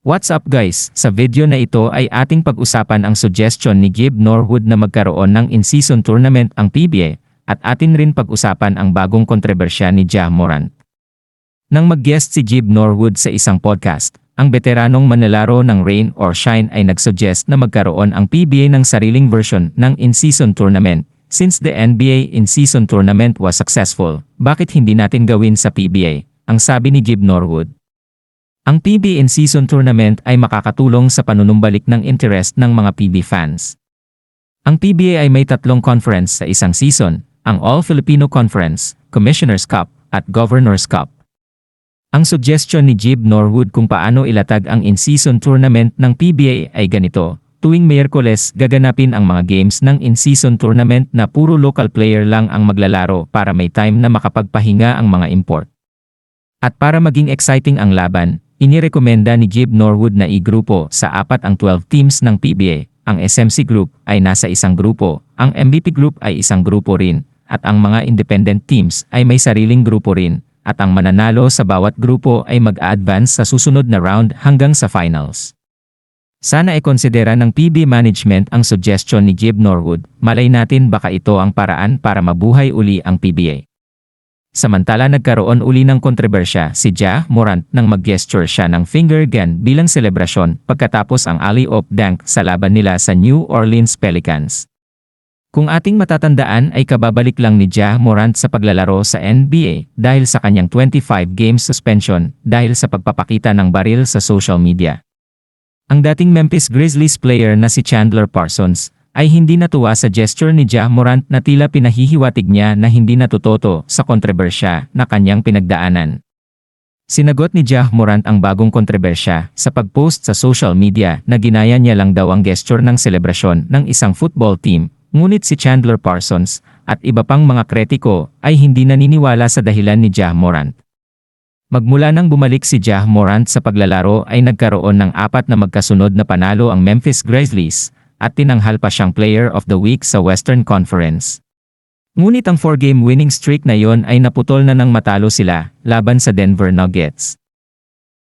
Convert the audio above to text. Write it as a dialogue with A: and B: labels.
A: What's up guys? Sa video na ito ay ating pag-usapan ang suggestion ni Gib Norwood na magkaroon ng in-season tournament ang PBA at atin rin pag-usapan ang bagong kontrobersya ni Ja Morant. Nang mag-guest si Gib Norwood sa isang podcast, ang veteranong manlalaro ng Rain or Shine ay nagsuggest na magkaroon ang PBA ng sariling version ng in-season tournament. Since the NBA in-season tournament was successful, bakit hindi natin gawin sa PBA? Ang sabi ni Gib Norwood. Ang PB in-season tournament ay makakatulong sa panunumbalik ng interest ng mga PB fans. Ang PBA ay may tatlong conference sa isang season, ang All-Filipino Conference, Commissioner's Cup, at Governor's Cup. Ang suggestion ni Jib Norwood kung paano ilatag ang in-season tournament ng PBA ay ganito. Tuwing Miyerkules, gaganapin ang mga games ng in-season tournament na puro local player lang ang maglalaro para may time na makapagpahinga ang mga import. At para maging exciting ang laban, inirekomenda ni Jib Norwood na i-grupo sa apat ang 12 teams ng PBA. Ang SMC Group ay nasa isang grupo, ang MVP Group ay isang grupo rin, at ang mga independent teams ay may sariling grupo rin, at ang mananalo sa bawat grupo ay mag-advance sa susunod na round hanggang sa finals. Sana e konsidera ng PB management ang suggestion ni Jib Norwood, malay natin baka ito ang paraan para mabuhay uli ang PBA. Samantala nagkaroon uli ng kontrobersya si Ja Morant nang mag-gesture siya ng finger gun bilang selebrasyon pagkatapos ang alley-oop dunk sa laban nila sa New Orleans Pelicans. Kung ating matatandaan ay kababalik lang ni Ja Morant sa paglalaro sa NBA dahil sa kanyang 25 games suspension dahil sa pagpapakita ng baril sa social media. Ang dating Memphis Grizzlies player na si Chandler Parsons ay hindi natuwa sa gesture ni Ja Morant na tila pinahihiwatig niya na hindi natutoto sa kontrobersya na kanyang pinagdaanan. Sinagot ni Ja Morant ang bagong kontrobersya sa pagpost sa social media na ginaya niya lang daw ang gesture ng selebrasyon ng isang football team, ngunit si Chandler Parsons at iba pang mga kritiko ay hindi naniniwala sa dahilan ni Ja Morant. Magmula nang bumalik si Ja Morant sa paglalaro ay nagkaroon ng apat na magkasunod na panalo ang Memphis Grizzlies at tinanghal pa siyang Player of the Week sa Western Conference. Ngunit ang 4-game winning streak na yon ay naputol na nang matalo sila laban sa Denver Nuggets.